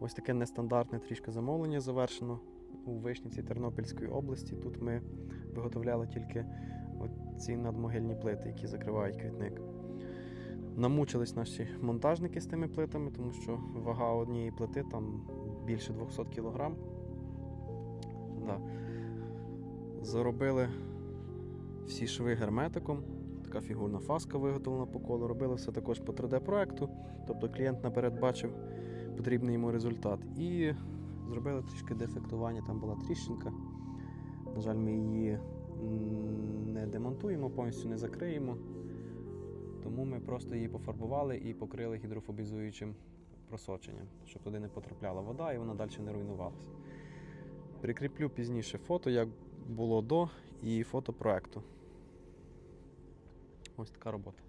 Ось таке нестандартне трішки замовлення завершено у Вишніці Тернопільської області. Тут ми виготовляли тільки ці надмогильні плити, які закривають квітник. Намучились наші монтажники з тими плитами, тому що вага однієї плити там більше 200 кг. Да. Заробили всі шви герметиком. Така фігурна фаска виготовлена по колу. Робили все також по 3D-проекту. Тобто клієнт наперед бачив потрібний йому результат. І зробили трішки дефектування, там була тріщинка. На жаль, ми її не демонтуємо, повністю не закриємо. Тому ми просто її пофарбували і покрили гідрофобізуючим просоченням, щоб туди не потрапляла вода і вона далі не руйнувалася. Прикріплю пізніше фото, як було до, і фото проекту. Ось така робота.